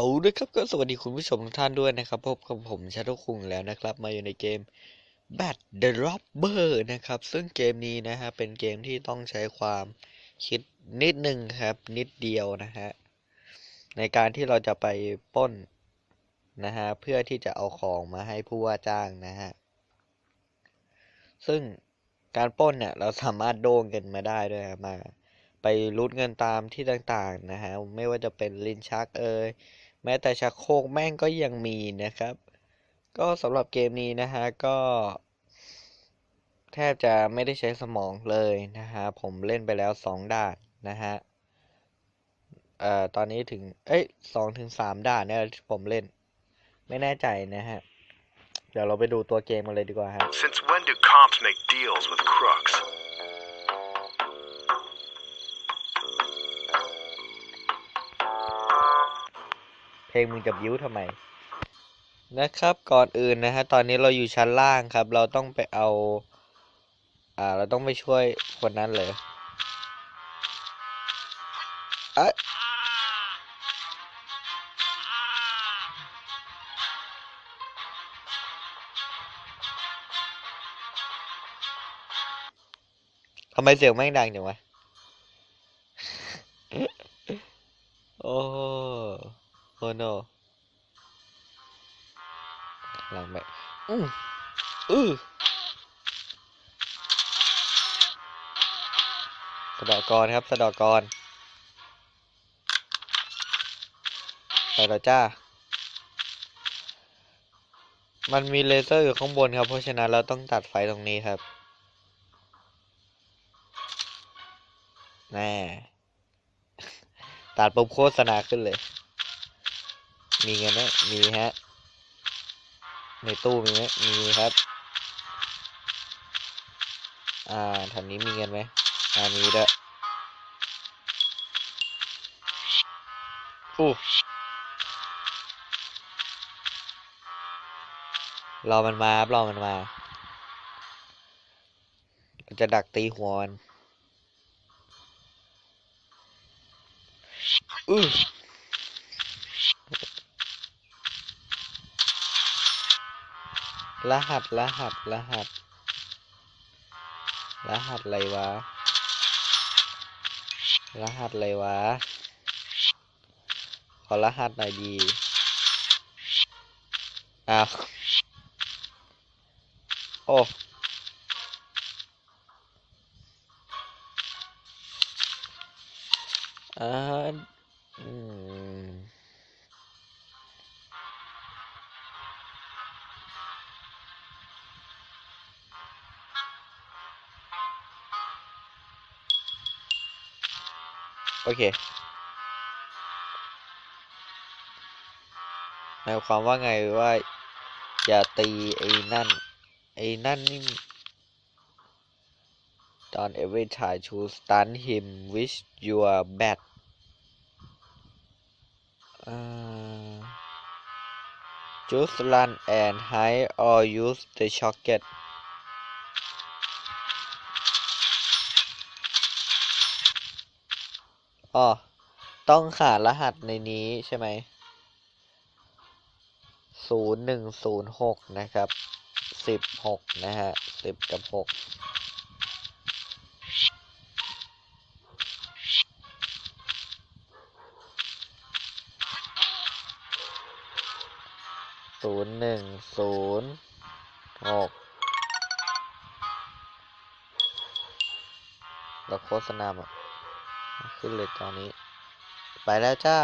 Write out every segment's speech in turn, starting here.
เอาด้วยครับก็สวัสดีคุณผู้ชมทุกท่านด้วยนะครับพบกับผมชาโตคุงแล้วนะครับ มาอยู่ในเกม Bad the Robber นะครับ ซึ่งเกมนี้นะฮะเป็นเกมที่ต้องใช้ความคิดนิดนึงครับ นิดเดียวนะฮะในการที่เราจะไปป้นนะฮะเพื่อที่จะเอาของมาให้ผู้ว่าจ้างนะฮะซึ่งการป้นเนี่ยเราสามารถโดนเงินมาได้ด้วยมาไปรูดเงินตามที่ต่างๆนะฮะไม่ว่าจะเป็นลินชักเอย แม้แต่ชักโครกแม่งก็ยังมีนะครับ ก็สำหรับเกมนี้นะฮะก็แทบจะไม่ได้ใช้สมองเลยนะฮะ ผมเล่นไปแล้วสองด่านนะฮะ เอ่อ ตอนนี้ถึง เอ้ยสองถึงสามด่านเนี่ยที่ผมเล่น ไม่แน่ใจนะฮะ เดี๋ยวเราไปดูตัวเกมกันเลยดีกว่าฮะ Since when do cops make deals with crooks? งมึงจะบิ้วทำไม นะครับก่อนอื่นนะฮะตอนนี้เราอยู่ชั้นล่างครับ เราต้องไปเอา อ่า เราต้องไปช่วยคนนั้นเลยอะทำไมเสียงแม่งดังจังวะ โอ้ โอ้โนหลังแบบอืออืสะดอกกรครับสะดอกกรไปแล้วจ้า มันมีเลเซอร์อยู่ข้างบนครับ เพราะฉะนั้นเราต้องตัดไฟตรงนี้ครับ แน่ ตัดปุ๊บโฆษณาขึ้นเลย มีเงินไหมมีฮะ ในตู้มีไหมมีครับ อ่าแถวนี้มีเงินไหมอ่ามีด้วยอู้รอมันมาครับรอมันมาเราจะดักตีหัวมันอือ รหัสรหัสรหัส รหัสอะไรวะ รหัสอะไรวะ ขอรหัสหน่อยดีอ้าวโอ้อ่าอืม โอเคหมายความว่าไงว่า อย่าตีไอ้นั่น ไอ้นั่นนี่ Don't every try to stun him with your bat อ่า just run and hide or use the socket อ๋อ ต้องหารหัสในนี้ใช่ไหมศูนย์หนึ่งศูนย์หกนะครับสิบหกนะฮะสิบกับหกศูนย์หนึ่งศูนย์หกเราโฆษณาอะ ขึ้นเลยตอนนี้ ไปแล้วจ้า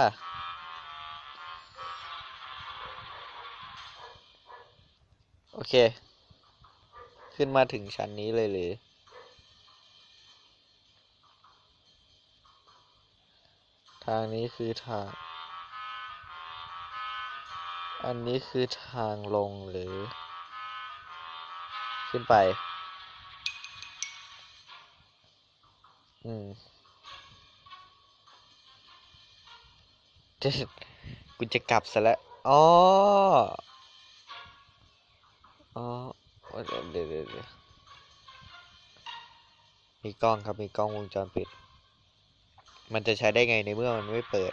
โอเค ขึ้นมาถึงชั้นนี้เลยหรือทางนี้คือทาง อันนี้คือทางลงหรือ ขึ้นไป อืม จะกูจะกลับซะแล้วอ๋ออ๋อเดี๋ยวเดี๋ยวเดี๋ยวมีกล้องครับมีกล้องวงจรปิด มันจะใช้ได้ไงในเมื่อมันไม่เปิด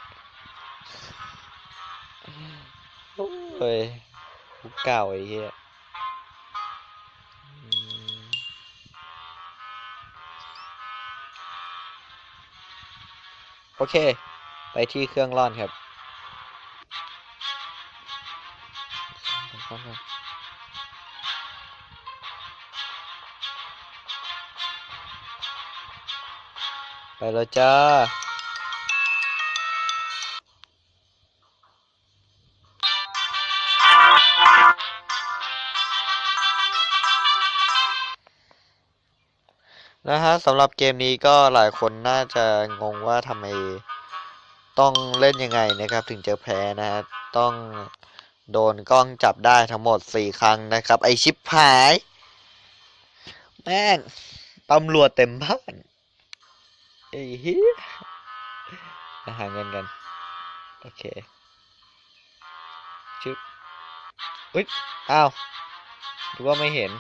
เฮ้ยคุกเก่าไอ้เหี้ยโอเค ไปที่เครื่องร่อนครับ ไปแล้วจ้า นะฮะสำหรับเกมนี้ก็หลายคนน่าจะงงว่าทำไมต้องเล่นยังไงนะครับ ถึงจะแพ้นะฮะต้อง โดนกล้องจับได้ทั้งหมดสี่ครั้งนะครับ ไอชิปหาย แม่งตำรวจเต็มบ้านไอ้เหี้ยมาหาเงินกัน โอเคชึบอุ๊ยอ้าวหรือว่าไม่เห็น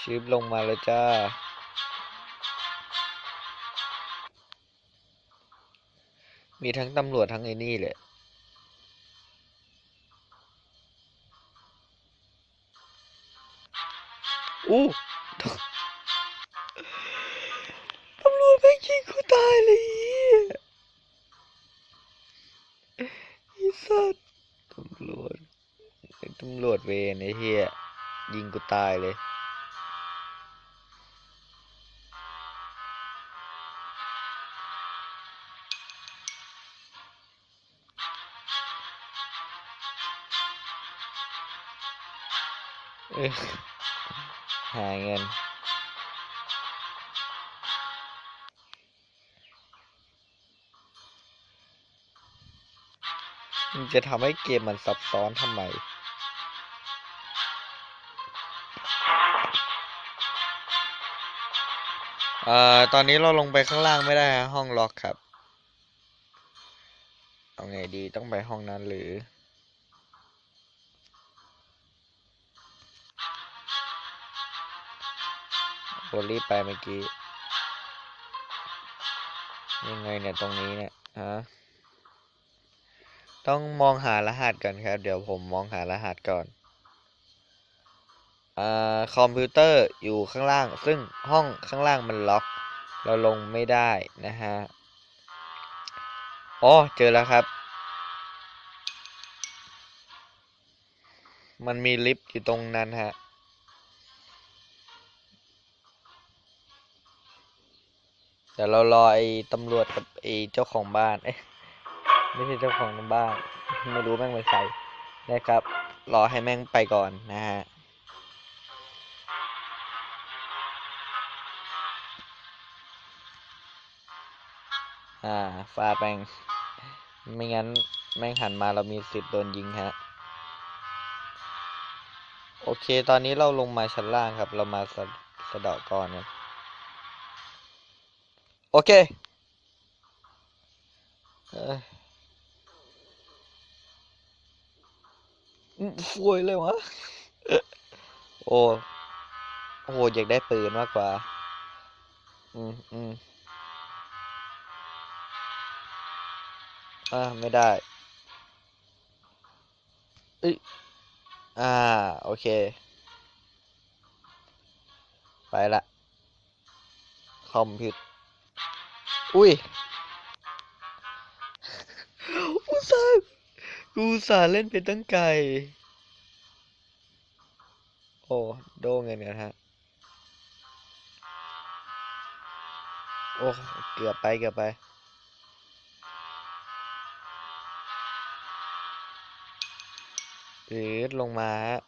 ชิปลงมาแล้วจ้ามีทั้งตำรวจทั้งไอ้นี่เลย ตำรวจเวรไอ้เหี้ยยิงกูตายเลยหาเงิน มันจะทำให้เกมมันซับซ้อนทำไม เอ่อตอนนี้เราลงไปข้างล่างไม่ได้ฮะห้องล็อกครับ เอาไงดีต้องไปห้องนั้นหรือโบรีบไปเมื่อกี้ ยังไงเนี่ยตรงนี้เนี่ยฮะต้องมองหารหัสก่อนครับ เดี๋ยวผมมองหารหัสก่อน คอมพิวเตอร์อยู่ข้างล่าง ซึ่งห้องข้างล่างมันล็อก เราลงไม่ได้นะฮะอ๋อเจอแล้วครับ มันมีลิฟต์อยู่ตรงนั้นฮะเดี๋ยวเรารอไอ้ตำรวจกับไอ้เจ้าของบ้านเอ๊ะไม่ใช่เจ้าของบ้าน ไม่รู้แม่งเป็นใครนะครับ รอให้แม่งไปก่อนนะฮะ อ่าฟาแม่งไม่งั้นแม่งหันมาเรามีสิทธิ์โดนยิงฮะ โอเคตอนนี้เราลงมาชั้นล่างครับ เรามาสะสะเดาะก่อนกันโอเคเอ้ยอืมฟวยเลยวะ โอ้ โอ้โหอยากได้ปืนมากกว่า อืมอืม อ่าไม่ได้เอ้ยอ่า โอเค ไปละ คอมพิวอุ้ยอุตส่าห์กูสาเล่นเป็นตั้งไกลโอ้ โดงเงินกันฮะ โอ้ เกือบไป เกือบไป หรือลงมาฮะ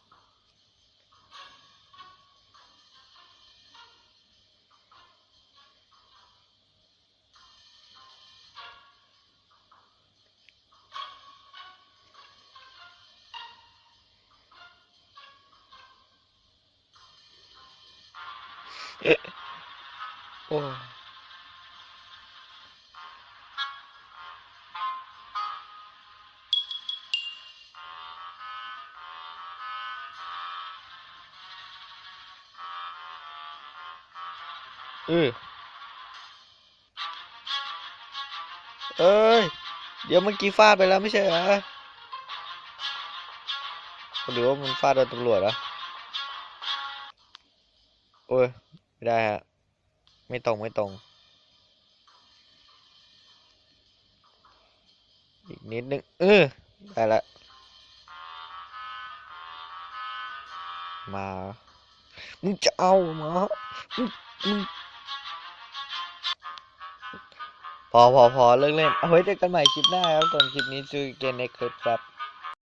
โอ้ เออเอ้ย เดี๋ยวเมื่อกี้ฟาดไปแล้วไม่ใช่เหรอหรือว่ามันฟาดโดนตำรวจเหรอโอ้ย ไม่ได้ฮะ ไม่ตรงไม่ตรง อีกนิดนึง เออ ได้ละ มา มึงจะเอามามึงมึง พอพอพอเลิกเล่นเอาไว้เจอกันใหม่คลิปหน้าครับส่วนคลิปนี้จูเกนในคลิปครับ